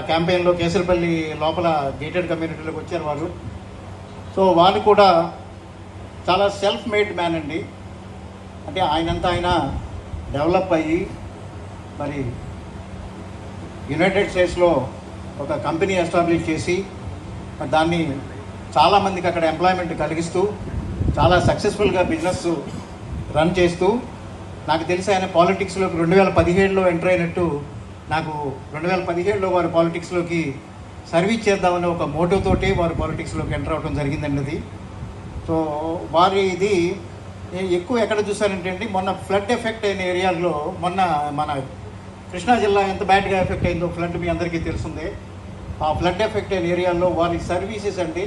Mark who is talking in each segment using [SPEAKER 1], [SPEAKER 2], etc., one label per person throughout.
[SPEAKER 1] క్యాంపెయిన్లో కేసరపల్లి లోపల గేటెడ్ కమ్యూనిటీలోకి వచ్చారు వారు. సో వాళ్ళు కూడా చాలా సెల్ఫ్ మేడ్ మ్యాన్ అండి. అంటే ఆయనంతా ఆయన డెవలప్ అయ్యి మరి యునైటెడ్ స్టేట్స్లో ఒక కంపెనీ ఎస్టాబ్లిష్ చేసి మరి దాన్ని చాలామందికి అక్కడ ఎంప్లాయ్మెంట్ కలిగిస్తూ చాలా సక్సెస్ఫుల్గా బిజినెస్ రన్ చేస్తూ నాకు తెలిసి ఆయన పాలిటిక్స్లోకి రెండు వేల పదిహేడులో ఎంటర్ అయినట్టు నాకు రెండు వేల పదిహేడులో వారు పాలిటిక్స్లోకి సర్వీస్ చేద్దామనే ఒక మోటోతోటి వారు పాలిటిక్స్లోకి ఎంటర్ అవడం జరిగిందండి అది సో వారి ఇది ఎక్కువ ఎక్కడ చూసారంటే అండి మొన్న ఫ్లడ్ ఎఫెక్ట్ అయిన ఏరియాల్లో మొన్న మన కృష్ణా జిల్లా ఎంత బ్యాడ్గా ఎఫెక్ట్ అయిందో ఫ్లడ్ మీ అందరికీ తెలిసిందే. ఆ ఫ్లడ్ ఎఫెక్ట్ అయిన ఏరియాల్లో వారి సర్వీసెస్ అండి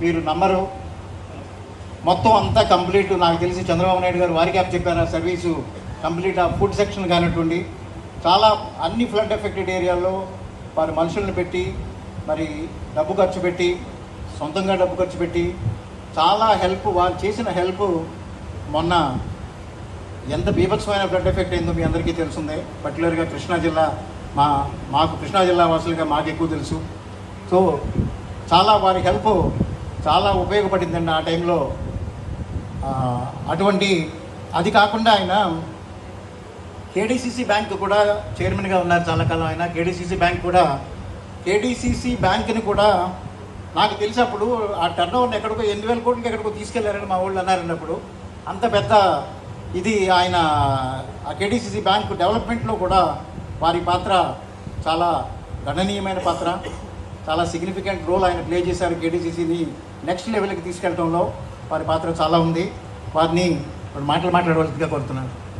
[SPEAKER 1] మీరు నమ్మరు. మొత్తం అంతా కంప్లీట్ నాకు తెలిసి చంద్రబాబు నాయుడు గారు వారికి యాప్ చెప్పారు ఆ సర్వీసు కంప్లీట్ ఆ ఫుడ్ సెక్షన్ కానివ్వండి చాలా అన్ని ఫ్లడ్ ఎఫెక్టెడ్ ఏరియాల్లో వారు మనుషులను పెట్టి మరి డబ్బు ఖర్చు పెట్టి సొంతంగా డబ్బు ఖర్చు పెట్టి చాలా హెల్ప్ వారు చేసిన హెల్ప్ మొన్న ఎంత బీభత్సమైన బ్లడ్ ఎఫెక్ట్ అయిందో మీ అందరికీ తెలుసుందే. పర్టికులర్గా కృష్ణా జిల్లా మా మాకు కృష్ణా జిల్లా వాసులుగా మాకు ఎక్కువ తెలుసు. సో చాలా వారి హెల్ప్ చాలా ఉపయోగపడిందండి ఆ టైంలో అటువంటి అది కాకుండా ఆయన కేడీసీసీ బ్యాంక్ కూడా చైర్మన్గా ఉన్నారు చాలా కాలం ఆయన కేడీసీసీ బ్యాంక్ కూడా కేడీసీసీ బ్యాంక్ని కూడా నాకు తెలిసినప్పుడు ఆ టర్న్ ఓవర్ని ఎక్కడికో ఎనిమిది వేల కోట్లకి ఎక్కడికో తీసుకెళ్ళారని మా వాళ్ళు అన్నారన్నప్పుడు అంత పెద్ద ఇది ఆయన ఆ కేడీసీసీ బ్యాంకు డెవలప్మెంట్లో కూడా వారి పాత్ర చాలా గణనీయమైన పాత్ర. చాలా సిగ్నిఫికెంట్ రోల్ ఆయన ప్లే చేశారు కేడీసీసీని నెక్స్ట్ లెవెల్కి తీసుకెళ్ళడంలో వారి పాత్ర చాలా ఉంది. వారిని మాటలు మాట్లాడవలసిందిగా కోరుతున్నాను.